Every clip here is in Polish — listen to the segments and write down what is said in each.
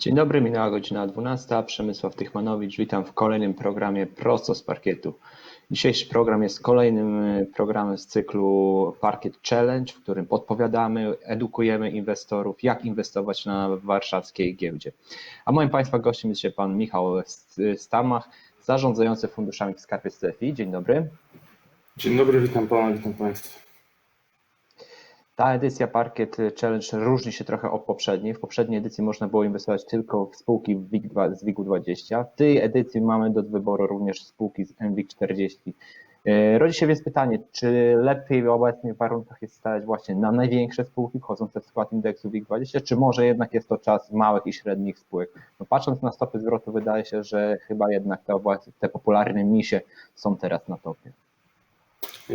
Dzień dobry, minęła godzina 12. Przemysław Tychmanowicz, witam w kolejnym programie Prosto z Parkietu. Dzisiejszy program jest kolejnym e, programem z cyklu Parkiet Challenge, w którym podpowiadamy, edukujemy inwestorów, jak inwestować na warszawskiej giełdzie. A moim Państwa gościem jest dzisiaj Pan Michał Stamach, zarządzający funduszami w skarbie Stefi. Dzień dobry. Dzień dobry, witam Pana, witam Państwa. Ta edycja Parkiet Challenge różni się trochę od poprzedniej. W poprzedniej edycji można było inwestować tylko w spółki z WIG20. W tej edycji mamy do wyboru również spółki z MWIG40. E, rodzi się więc pytanie, czy lepiej w obecnych warunkach jest stawiać właśnie na największe spółki wchodzące w skład indeksu WIG20, czy może jednak jest to czas małych i średnich spółek? No patrząc na stopy zwrotu, wydaje się, że chyba jednak te, te popularne misie są teraz na topie.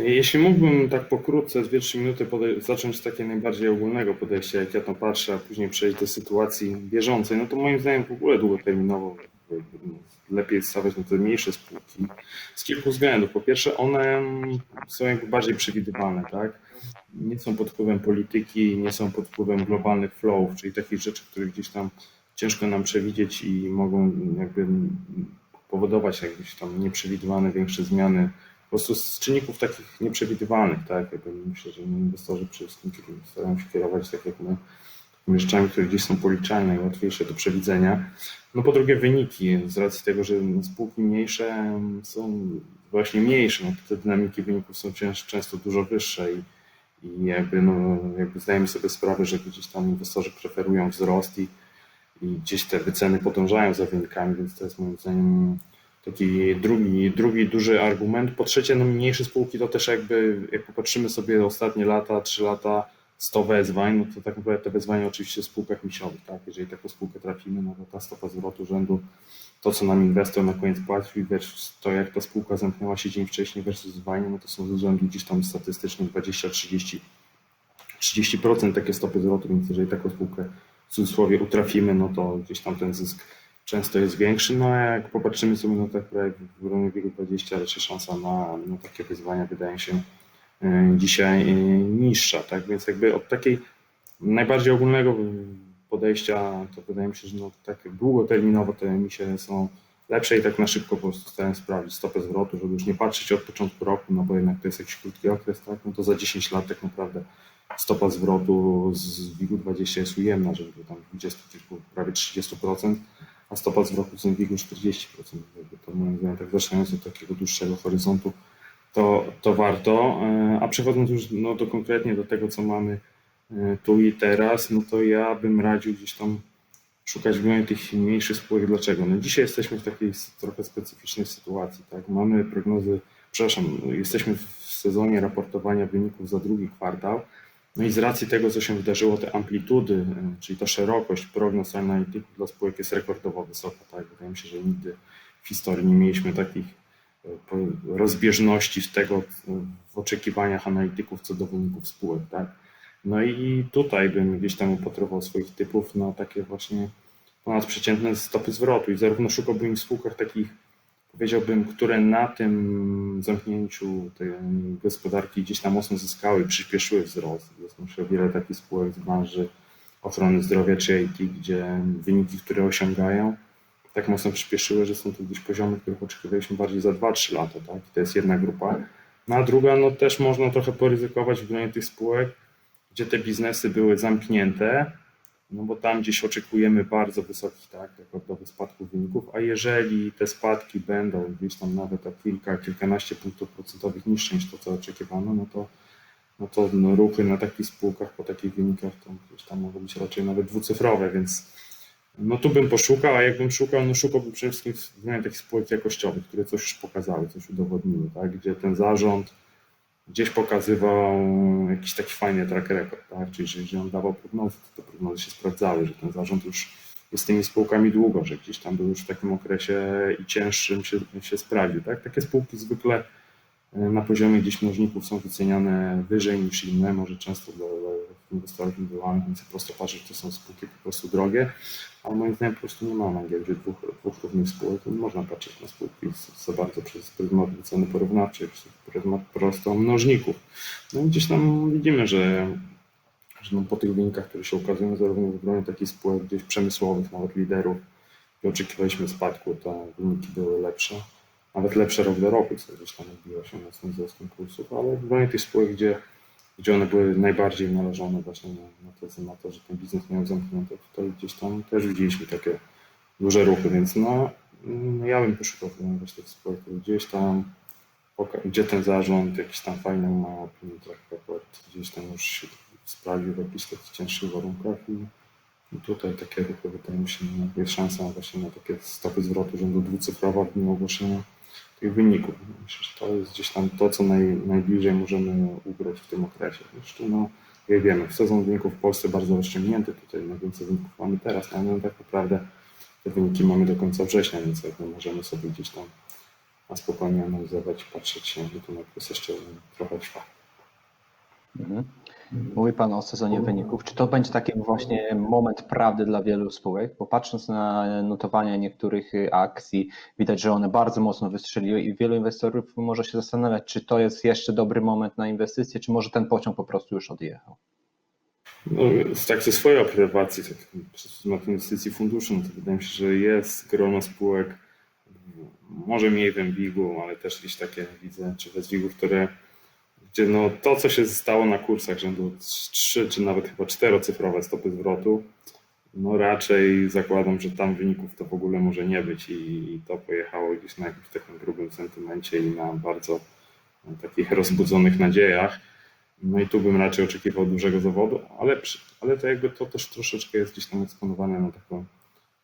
Jeśli mógłbym tak pokrótce, 2-3 minuty zacząć z takiego najbardziej ogólnego podejścia, jak ja to patrzę, a później przejść do sytuacji bieżącej, no to moim zdaniem w ogóle długoterminowo lepiej stawiać na te mniejsze spółki z kilku względów. Po pierwsze, one są jakby bardziej przewidywalne, tak? Nie są pod wpływem polityki, nie są pod wpływem globalnych flowów, czyli takich rzeczy, które gdzieś tam ciężko nam przewidzieć i mogą jakby powodować jakieś tam nieprzewidywane większe zmiany po prostu z czynników takich nieprzewidywalnych, tak? Jakby myślę, że inwestorzy przede wszystkim starają się kierować tak jak my rzeczami, które gdzieś są policzalne i łatwiejsze do przewidzenia. No po drugie wyniki, z racji tego, że spółki mniejsze są właśnie mniejsze, no te dynamiki wyników są często dużo wyższe i, i jakby, no, jakby zdajemy sobie sprawę, że gdzieś tam inwestorzy preferują wzrost i, i gdzieś te wyceny podążają za wynikami, więc to jest moim zdaniem taki drugi, drugi duży argument. Po trzecie, no mniejsze spółki to też jakby, jak popatrzymy sobie ostatnie lata, trzy lata, 100 wezwań, no to tak naprawdę te wezwania oczywiście w spółkach misiowych, tak? Jeżeli taką spółkę trafimy, no to ta stopa zwrotu rzędu, to co nam inwestor na koniec płacił versus to jak ta spółka zamknęła się dzień wcześniej versus wezwanie, no to są z rzędu gdzieś tam statystycznie 20-30 30% takie stopy zwrotu, więc jeżeli taką spółkę w cudzysłowie utrafimy, no to gdzieś tam ten zysk często jest większy, no a jak popatrzymy sobie na ten projekt w gronie wieku 20, raczej szansa na, na takie wyzwania wydaje się e, dzisiaj e, niższa, tak, więc jakby od takiej najbardziej ogólnego podejścia, to wydaje mi się, że no, tak długoterminowo te emisie są lepsze i tak na szybko po prostu starałem sprawdzić stopę zwrotu, żeby już nie patrzeć od początku roku, no bo jednak to jest jakiś krótki okres, tak, no to za 10 lat tak naprawdę stopa zwrotu z WIG-20 jest ujemna, żeby tam 20, prawie 30%, a stopa zwrotu z biegu 40%. To moim zdaniem tak zaczynając od takiego dłuższego horyzontu, to, to warto. E, a przechodząc już no, do konkretnie do tego, co mamy e, tu i teraz, no to ja bym radził gdzieś tam szukać w tych mniejszych spółek. Dlaczego? No dzisiaj jesteśmy w takiej trochę specyficznej sytuacji. Tak? Mamy prognozy, przepraszam, jesteśmy w sezonie raportowania wyników za drugi kwartał. No i z racji tego, co się wydarzyło, te amplitudy, e, czyli ta szerokość prognoz analityków dla spółek jest rekordowo wysoka. Tak? Wydaje mi się, że nigdy w historii nie mieliśmy takich e, rozbieżności w tego w oczekiwaniach analityków co do wyników spółek. Tak? No i tutaj bym gdzieś tam upatrywał swoich typów na takie właśnie ponadprzeciętne stopy zwrotu i zarówno szukałbym w spółkach takich powiedziałbym, które na tym zamknięciu tej gospodarki gdzieś tam mocno zyskały przyspieszyły wzrost. Jest myślę wiele takich spółek z branży ochrony zdrowia czy IT, gdzie wyniki, które osiągają, tak mocno przyspieszyły, że są to gdzieś poziomy, których oczekiwaliśmy bardziej za 2-3 lata. Tak? I to jest jedna grupa. No a druga, no też można trochę poryzykować w gronie tych spółek, gdzie te biznesy były zamknięte, no bo tam gdzieś oczekujemy bardzo wysokich, tak, rekordowych spadków wyników, a jeżeli te spadki będą gdzieś tam nawet o kilka, kilkanaście punktów procentowych niższe niż to, co oczekiwano, no to, no to no, ruchy na takich spółkach po takich wynikach to gdzieś tam mogą być raczej nawet dwucyfrowe, więc no tu bym poszukał, a jakbym szukał, no szukałbym przede wszystkim w takich spółek jakościowych, które coś już pokazały, coś udowodniły, tak, gdzie ten zarząd gdzieś pokazywał jakiś taki fajny track record, tak? czyli że on dawał prognozy, to te prognozy się sprawdzały, że ten zarząd już jest z tymi spółkami długo, że gdzieś tam był już w takim okresie i cięższym się, się sprawdził. Tak? Takie spółki zwykle e, na poziomie gdzieś mnożników są wyceniane wyżej niż inne, może często dla inwestorów indywidualnych, więc po prostu patrzeć, to są spółki po prostu drogie, ale moim zdaniem po prostu nie ma na giełdzie dwóch, dwóch równych spółek. Nie można patrzeć na spółki za bardzo przez pryzmat ceny porównawczej, przez pryzmat prosto mnożników. No i gdzieś tam widzimy, że, że no po tych wynikach, które się ukazują zarówno w gronie takich spółek gdzieś przemysłowych, nawet liderów, gdzie oczekiwaliśmy spadku, te wyniki były lepsze. Nawet lepsze rok do roku, co gdzieś tam odbiło się mocno wzrostem kursów, ale w gronie tych spółek, gdzie, gdzie one były najbardziej należone właśnie na, na, to, na to, że ten biznes miał zamknięty, tutaj gdzieś tam też widzieliśmy takie duże ruchy, więc no, no ja bym poszukał właśnie tych gdzieś tam gdzie ten zarząd jakiś tam fajny ma opinię track gdzieś tam już się sprawdził w jakichś cięższych warunkach i, i tutaj takie ruchy wydaje mi się, że jest szansa właśnie na takie stopy zwrotu rzędu dwucyfrowa mimo ogłoszenia tych wyników. Myślę, że to jest gdzieś tam to, co naj, najbliżej możemy ugrać w tym okresie. Zresztą no, jak wiemy, sezon wyników w Polsce bardzo rozciągnięty, tutaj najwięcej wyników mamy teraz, ale no, tak naprawdę te wyniki mamy do końca września, więc jakby możemy sobie gdzieś tam a spokojnie analizować, patrzeć się, że ten okres jeszcze trochę trwa. Mhm. Mówi Pan o sezonie wyników. Czy to będzie taki właśnie moment prawdy dla wielu spółek? Bo patrząc na notowania niektórych akcji, widać, że one bardzo mocno wystrzeliły i wielu inwestorów może się zastanawiać, czy to jest jeszcze dobry moment na inwestycje, czy może ten pociąg po prostu już odjechał. No, tak ze swojej obserwacji, tak, przez pryzmat inwestycji funduszy, no to wydaje mi się, że jest grono spółek, może mniej w Embigu, ale też gdzieś takie widzę, czy w Zwigu, które gdzie no to, co się stało na kursach rzędu 3 czy nawet chyba czterocyfrowe stopy zwrotu, no raczej zakładam, że tam wyników to w ogóle może nie być i, i to pojechało gdzieś na jakimś takim grubym sentymencie i na bardzo takich rozbudzonych nadziejach. No i tu bym raczej oczekiwał dużego zawodu, ale, ale to jakby to też troszeczkę jest gdzieś tam eksponowane na taką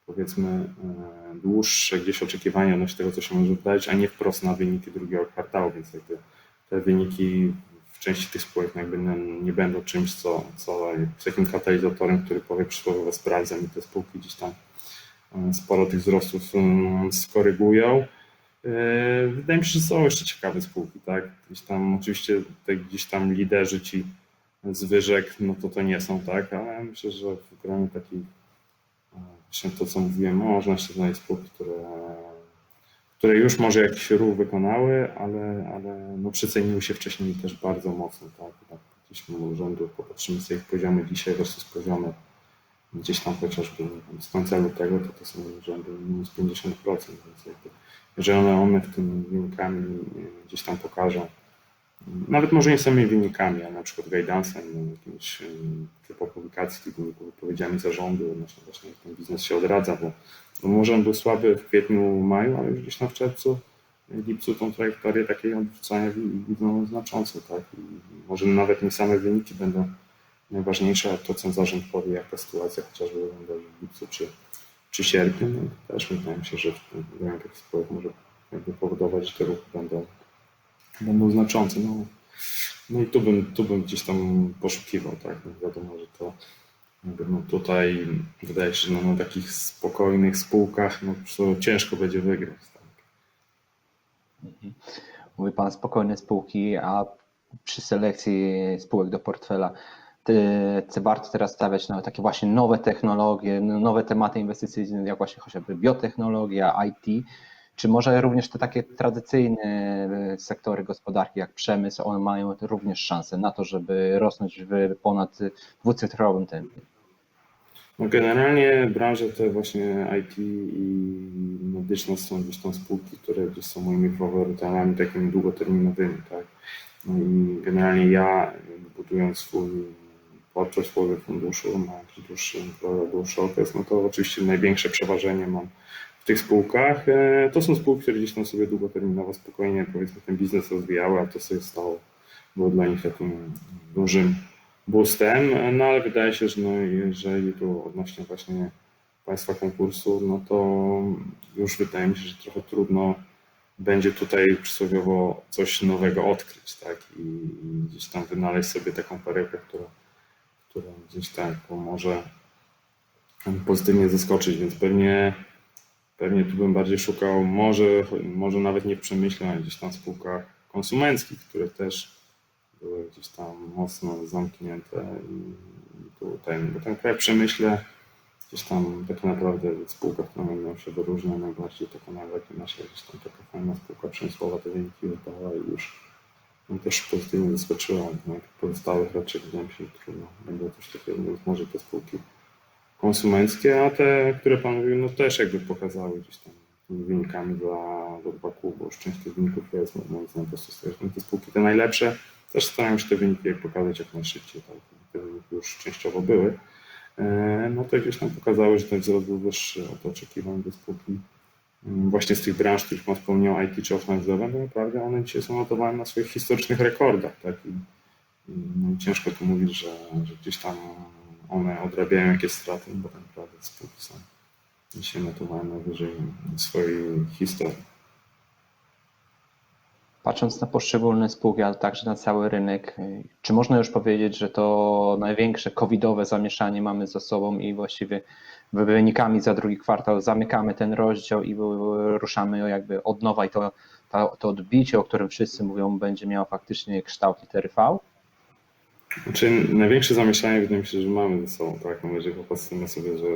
powiedzmy e, dłuższe gdzieś oczekiwania odnośnie tego, co się może wydarzyć, a nie wprost na wyniki drugiego kwartału, więc jakby te wyniki w części tych spółek jakby nie będą czymś, co, co jest takim katalizatorem, który powie przysłowiowo sprawdzam i te spółki gdzieś tam e, sporo tych wzrostów mm, skorygują. E, wydaje mi się, że są jeszcze ciekawe spółki, tak? Gdzieś tam oczywiście te gdzieś tam liderzy ci zwyżek, no to to nie są, tak? Ale myślę, że w gronie takich właśnie to, co mówiłem, można się znaleźć spółki, które, które już może jakiś ruch wykonały, ale, ale no przeceniły się wcześniej też bardzo mocno, tak? tak gdzieś rzędu popatrzymy sobie ich poziomy dzisiaj versus poziomy gdzieś tam chociażby z końca lutego, to to są rzędy minus 50%, więc jakby, jeżeli one, one w tym wynikami gdzieś tam pokażą, nawet może nie samymi wynikami, a na przykład guidance'em, no, jakimś typu publikacji, typu wypowiedziami zarządu odnośnie właśnie jak ten biznes się odradza, bo, może on był słaby w kwietniu, maju, ale już gdzieś tam w czerwcu, lipcu tą trajektorię takiej odwrócenia widzą znacząco, tak? I może nawet nie same wyniki będą najważniejsze, a to, co zarząd powie, jaka sytuacja chociażby wygląda w lipcu czy, czy sierpniu, no, też wydaje mi się, że w tych spółek może jakby powodować, że te ruchy będą będą znaczące. No, no i tu bym, tu bym gdzieś tam poszukiwał, tak? No wiadomo, że to no tutaj wydaje się, że no, na takich spokojnych spółkach no, ciężko będzie wygrać. Tak? Mhm. Mówi Pan spokojne spółki, a przy selekcji spółek do portfela czy warto teraz stawiać na takie właśnie nowe technologie, nowe tematy inwestycyjne, jak właśnie chociażby biotechnologia, IT, czy może również te takie tradycyjne e, sektory gospodarki, jak przemysł, one mają również szansę na to, żeby rosnąć w ponad dwucyfrowym tempie? No generalnie branże te właśnie IT i medyczne są gdzieś tam spółki, które są moimi faworytami takimi długoterminowymi, tak. No i generalnie ja budując swój portfel, swojego funduszu na jakiś dłuższy, dłuższy okres, no to oczywiście największe przeważenie mam w tych spółkach. E, to są spółki, które gdzieś tam sobie długoterminowo, spokojnie powiedzmy ten biznes rozwijały, a to sobie stało, było dla nich takim dużym boostem, no ale wydaje się, że no, jeżeli tu odnośnie właśnie państwa konkursu, no to już wydaje mi się, że trochę trudno będzie tutaj przysłowiowo coś nowego odkryć, tak? I, gdzieś tam wynaleźć sobie taką perełkę, która, która gdzieś tak może pozytywnie zaskoczyć, więc pewnie Pewnie tu bym bardziej szukał, może, może nawet nie w przemyśle, ale gdzieś tam w spółkach konsumenckich, które też były gdzieś tam mocno zamknięte i tutaj, bo ten kraj przemyśle gdzieś tam tak naprawdę spółka, która mną się wyróżnia najbardziej, taka nawet nasza gdzieś tam taka fajna spółka przemysłowa te wyniki wydała i już no, też pozytywnie zaskoczyła. No, pozostałych raczej wydaje mi się, trudno będzie coś takiego, może te spółki konsumenckie, a te, które Pan mówił, no też jakby pokazały gdzieś tam wynikami dwa kół, bo już część tych wyników jest, no, moim zdaniem po prostu te spółki. Te najlepsze też starają się te wyniki pokazać jak najszybciej, tak, te wyniki już częściowo były, E, no to gdzieś tam pokazały, że ten wzrost był wyższy od oczekiwań do spółki. Mm, właśnie z tych branż, których Pan wspomniał, IT czy offline zdrowe, to naprawdę one dzisiaj są notowane na swoich historycznych rekordach, tak, i, i no, ciężko tu mówić, że, że gdzieś tam one odrabiają jakieś straty, bo tak naprawdę spółki są dzisiaj notowane wyżej swojej historii. Patrząc na poszczególne spółki, ale także na cały rynek, y, czy można już powiedzieć, że to największe covidowe zamieszanie mamy za sobą i właściwie wynikami za drugi kwartał zamykamy ten rozdział i ruszamy jakby od nowa i to, to, to odbicie, o którym wszyscy mówią, będzie miało faktycznie kształt litery V? Znaczy, największe zamieszanie wydaje mi się, że mamy ze sobą, tak? No jeżeli popatrzymy sobie, że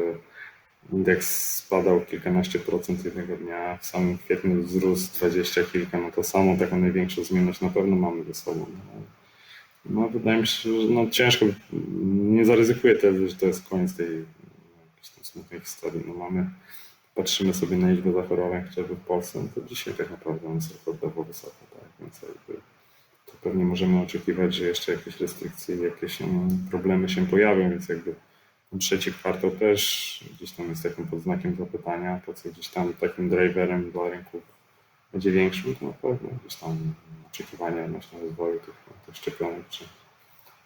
indeks spadał kilkanaście procent jednego dnia, w samym kwietniu wzrósł dwadzieścia kilka, no to samą taką największą zmienność na pewno mamy ze sobą. No, wydaje mi się, że no, ciężko, nie zaryzykuję tezy, że to jest koniec tej smutnej historii. No mamy, patrzymy sobie na liczbę zachorowań chociażby w Polsce, no to dzisiaj tak naprawdę jest rekordowo wysoko, tak? Więc jakby pewnie możemy oczekiwać, że jeszcze jakieś restrykcje, jakieś um, problemy się pojawią, więc jakby trzeci kwartał też gdzieś tam jest takim pod znakiem zapytania, to co gdzieś tam takim driverem dla rynków będzie większym, to na pewno gdzieś tam oczekiwania odnośnie rozwoju tych, tych szczepionek, czy,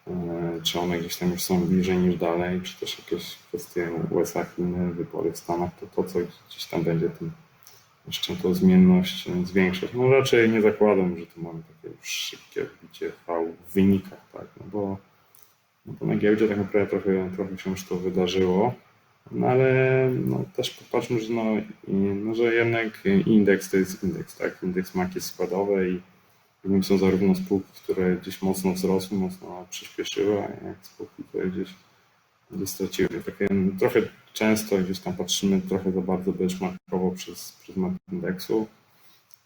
e, czy one gdzieś tam już są bliżej niż dalej, czy też jakieś kwestie USA, Chiny, wybory w Stanach, to to, co gdzieś tam będzie tym jeszcze tą zmienność zwiększać. No raczej nie zakładam, że tu mamy takie już szybkie odbicie V w wynikach, tak, no bo no to na giełdzie tak naprawdę trochę, trochę się już to wydarzyło. No ale no, też popatrzmy, że, no, no, że jednak indeks to jest indeks, tak? Indeks ma jakieś składowe i w nim są zarówno spółki, które gdzieś mocno wzrosły, mocno przyspieszyły, jak spółki, które gdzieś straciły. Takie, trochę często gdzieś tam patrzymy trochę za bardzo benchmarkowo przez pryzmat indeksu.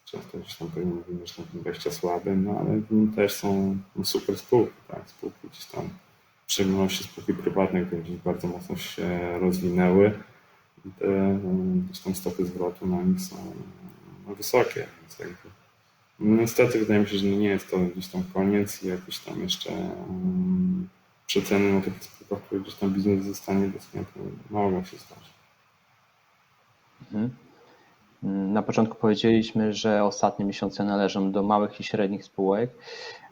Często gdzieś tam pewnie mówimy, że ten wejścia słaby, no ale w nim też są super spółki, tak? Spółki gdzieś tam w szczególności spółki prywatne, które gdzieś bardzo mocno się rozwinęły i te gdzieś tam stopy zwrotu na nich są wysokie, więc jakby no niestety wydaje mi się, że nie jest to gdzieś tam koniec i jakieś tam jeszcze um, przeceny na tych spółkach, które gdzieś tam biznes zostanie dostępny, mogą się zdarzyć. Mhm. Na początku powiedzieliśmy, że ostatnie miesiące należą do małych i średnich spółek.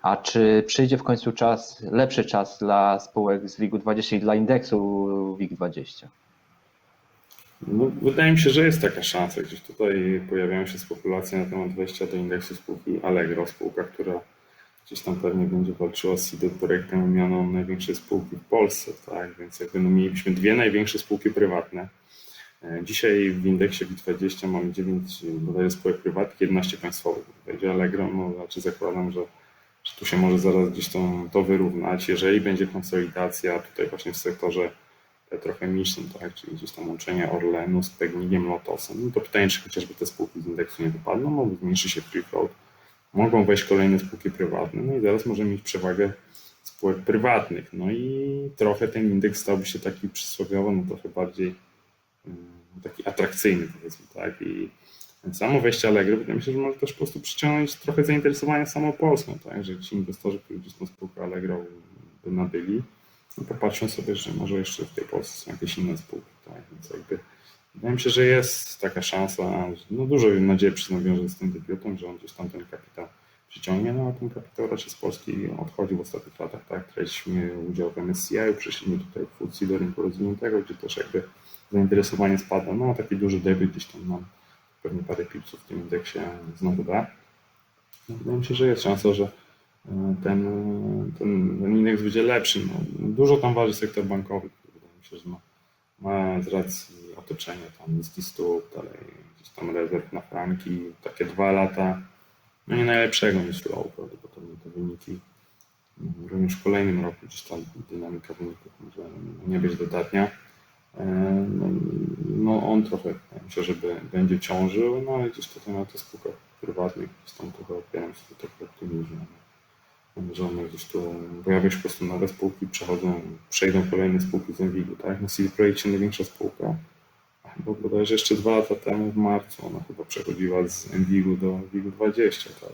A czy przyjdzie w końcu czas, lepszy czas dla spółek z WIG-20 i dla indeksu WIG20? No, wydaje mi się, że jest taka szansa. Gdzieś tutaj pojawiają się spekulacje na temat wejścia do indeksu spółki Allegro, spółka, która gdzieś tam pewnie będzie walczyła z CD Projektem mianą największej spółki w Polsce, tak? Więc jakby no, mielibyśmy dwie największe spółki prywatne. E, dzisiaj w indeksie WIG20 mamy 9 bodajże spółek prywatnych, 11 państwowych. Będzie Allegro, no znaczy zakładam, że że tu się może zaraz gdzieś to, to wyrównać. Jeżeli będzie konsolidacja tutaj właśnie w sektorze petrochemicznym, tak, czyli gdzieś tam łączenie Orlenu z Pegnikiem, Lotosem, no to pytanie, czy chociażby te spółki z indeksu nie wypadną, mogą zmniejszy się free float, mogą wejść kolejne spółki prywatne, no i zaraz możemy mieć przewagę spółek prywatnych, no i trochę ten indeks stałby się taki przysłowiowo, no trochę bardziej mm, taki atrakcyjny powiedzmy, tak, i Samo wejście Allegro mi się, że może też po prostu przyciągnąć trochę zainteresowania samą Polską, tak? że ci inwestorzy, którzy gdzieś tą spółkę Allegro by nabyli, no popatrzą sobie, że może jeszcze w tej Polsce są jakieś inne spółki. Tak? Więc jakby wydaje mi się, że jest taka szansa, no dużo nadziei przyznam wiąże z tym debiutem, że on gdzieś tam ten kapitał przyciągnie, no a ten kapitał raczej z Polski odchodzi w ostatnich latach, tak? Traciliśmy udział w MSCI, przeszliśmy tutaj w FTSE do rynku rozwiniętego, gdzie też jakby zainteresowanie spada, no a taki duży debiut gdzieś tam nam pewnie parę pipsów w tym indeksie znowu da. No, wydaje mi się, że jest szansa, że e, ten, ten, ten indeks będzie lepszy. No, dużo tam waży sektor bankowy, wydaje mi się, że ma z racji otoczenia tam niski stóp, dalej gdzieś tam rezerw na franki, takie dwa lata, no nie najlepszego flow, prawdopodobnie te wyniki również w kolejnym roku gdzieś tam dynamika wyników może nie być dodatnia. E, no, no on trochę, myślę, że będzie ciążył, no ale gdzieś tutaj na tych spółkach prywatnych tam trochę opieram się trochę optymizmu. Że gdzieś tu pojawią się po prostu nowe spółki, przechodzą, przejdą kolejne spółki z Envigu, tak? Na CD Projekcie największa spółka, bo bodajże jeszcze dwa lata temu w marcu ona chyba przechodziła z Envigu do Envigu 20, tak?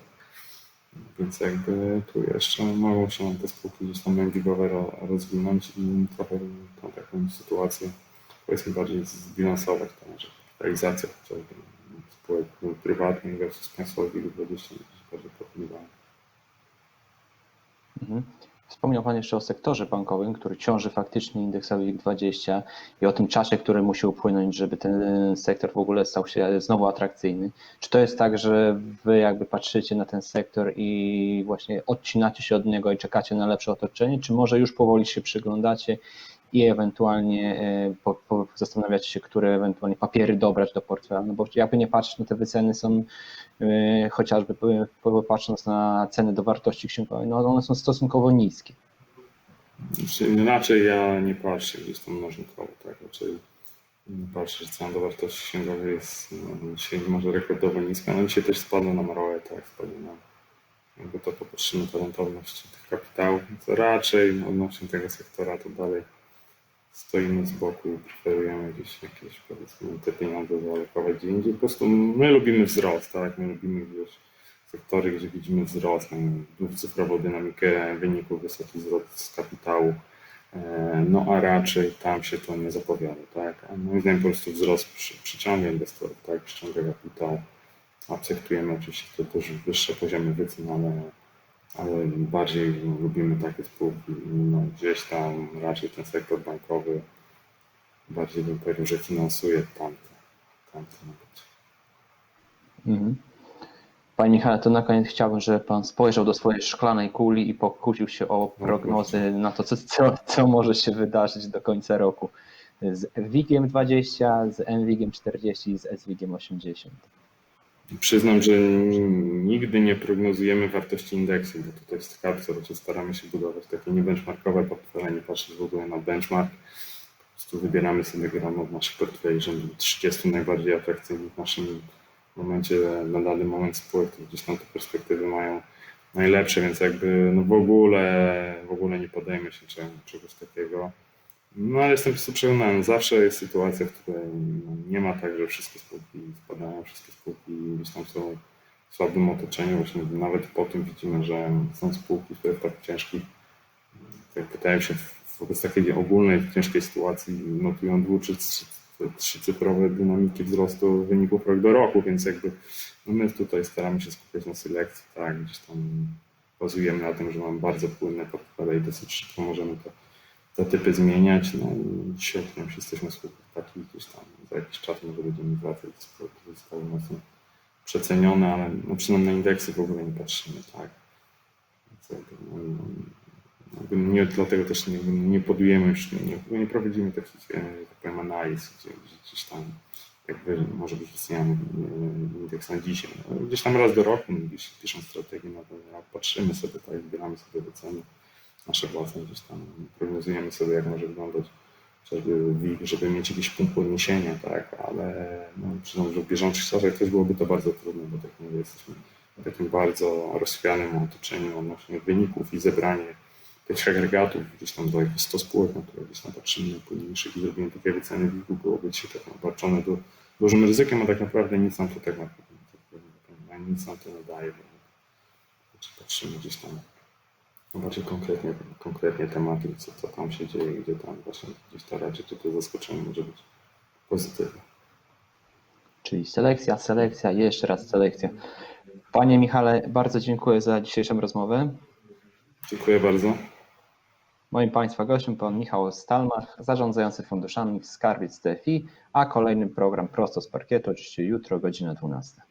Więc jakby tu jeszcze mogą się te spółki gdzieś tam ro- rozwinąć i trochę tą taką sytuację powiedzmy bardziej zbilansować, tak? Że kapitalizacja chociażby spółek prywatnych versus państwowych Envigu 20 gdzieś bardziej pochyliwała. Mhm. Wspomniał Pan jeszcze o sektorze bankowym, który ciąży faktycznie indeksowi 20 i o tym czasie, który musi upłynąć, żeby ten sektor w ogóle stał się znowu atrakcyjny. Czy to jest tak, że Wy jakby patrzycie na ten sektor i właśnie odcinacie się od niego i czekacie na lepsze otoczenie, czy może już powoli się przyglądacie i ewentualnie e, po, po, zastanawiacie się, które ewentualnie papiery dobrać do portfela? No bo jakby nie patrzeć, no te wyceny są e, chociażby po- patrząc na ceny do wartości księgowej, no one są stosunkowo niskie. Znaczy, Raczej ja nie patrzę gdzieś tam mnożnikowo, tak? Raczej patrzę, że cena do wartości księgowej jest no, dzisiaj może rekordowo niska, no dzisiaj też spadła nam ROE, tak? Spadła nam jakby to popatrzymy na rentowność tych kapitałów, to raczej odnośnie tego sektora to dalej stoimy z boku i preferujemy gdzieś jakieś powiedzmy te pieniądze zaalokować gdzie indziej. Po prostu my lubimy wzrost, tak? My lubimy gdzieś sektory, gdzie widzimy wzrost, mamy cyfrową dynamikę wyników, wysoki wzrost z kapitału, e, no a raczej tam się to nie zapowiada, tak? A moim zdaniem po prostu wzrost przy, przyciąga inwestorów, tak? Przyciąga kapitał. Akceptujemy oczywiście to też wyższe poziomy wycen, ale, ale bardziej lubimy takie spółki, no gdzieś tam raczej ten sektor bankowy bardziej bym powiedział, że finansuje tamte, tamte nawet. Mhm. Panie Michale, to na koniec chciałbym, żeby Pan spojrzał do swojej szklanej kuli i pokusił się o prognozy na to, co, co, co może się wydarzyć do końca roku z WIG-iem 20, z NWIG-iem 40 i z SWIG-iem 80. Przyznam, że nigdy nie prognozujemy wartości indeksu, bo tutaj w skarbcu raczej staramy się budować takie niebenchmarkowe portfele, nie patrzeć w ogóle na benchmark. Po prostu wybieramy sobie grono w naszych portfeli rzędu 30 najbardziej atrakcyjnych w naszym momencie, na dany moment spółek, gdzieś tam te perspektywy mają najlepsze, więc jakby no w ogóle w ogóle nie podejmę się cze- czegoś takiego. No jestem po prostu przekonany, zawsze jest sytuacja, w której no, nie ma tak, że wszystkie spółki spadają, wszystkie spółki gdzieś tam są w słabym otoczeniu. Właśnie nawet po tym widzimy, że są spółki, które w tak ciężkich, pytają się wobec takiej ogólnej, ciężkiej sytuacji notują dwu czy trzy- trzycyfrowe dynamiki wzrostu wyników rok do roku, więc jakby no my tutaj staramy się skupiać na selekcji, tak, gdzieś tam bazujemy na tym, że mamy bardzo płynne portfele i dosyć szybko możemy to te typy zmieniać. No i świetnie, już jesteśmy takich gdzieś tam za jakiś czas może będziemy wracać które zostały mocno przecenione, ale no przynajmniej na indeksy w ogóle nie patrzymy, tak. No, no, nie, dlatego też nie, nie podujemy już, nie, nie, prowadzimy takich, e, tak powiem, analiz, gdzie, gdzie gdzieś tam jakby może być wyceniany e, indeks na dzisiaj. No, Gdzieś tam raz do roku, gdzieś piszą strategię na ten patrzymy sobie, tak, zbieramy sobie wyceny nasze własne gdzieś tam prognozujemy sobie, jak może wyglądać WIG, żeby mieć jakiś punkt odniesienia, tak, ale no, przyznam, że w bieżących czasach też byłoby to bardzo trudne, bo tak mówię, jesteśmy w takim bardzo rozchwianym otoczeniu odnośnie wyników i zebranie tych agregatów, gdzieś tam do jakichś 100 spółek, na które gdzieś tam patrzymy na płynniejszych i zrobimy takie wyceny WIG-u, byłoby dzisiaj tak obarczone du- dużym ryzykiem, a tak naprawdę nic nam to tak nic nam to nie daje, bo patrzymy gdzieś tam bardziej konkretnie, konkretnie tematy, co, co tam się dzieje, gdzie tam właśnie gdzieś to raczej, czy to zaskoczenie może być pozytywne. Czyli selekcja, selekcja jeszcze raz selekcja. Panie Michale, bardzo dziękuję za dzisiejszą rozmowę. Dziękuję bardzo. Moim Państwa gościem pan Michał Stalmach, zarządzający funduszami w Skarbiec TFI, a kolejny program prosto z parkietu, oczywiście jutro, godzina 12.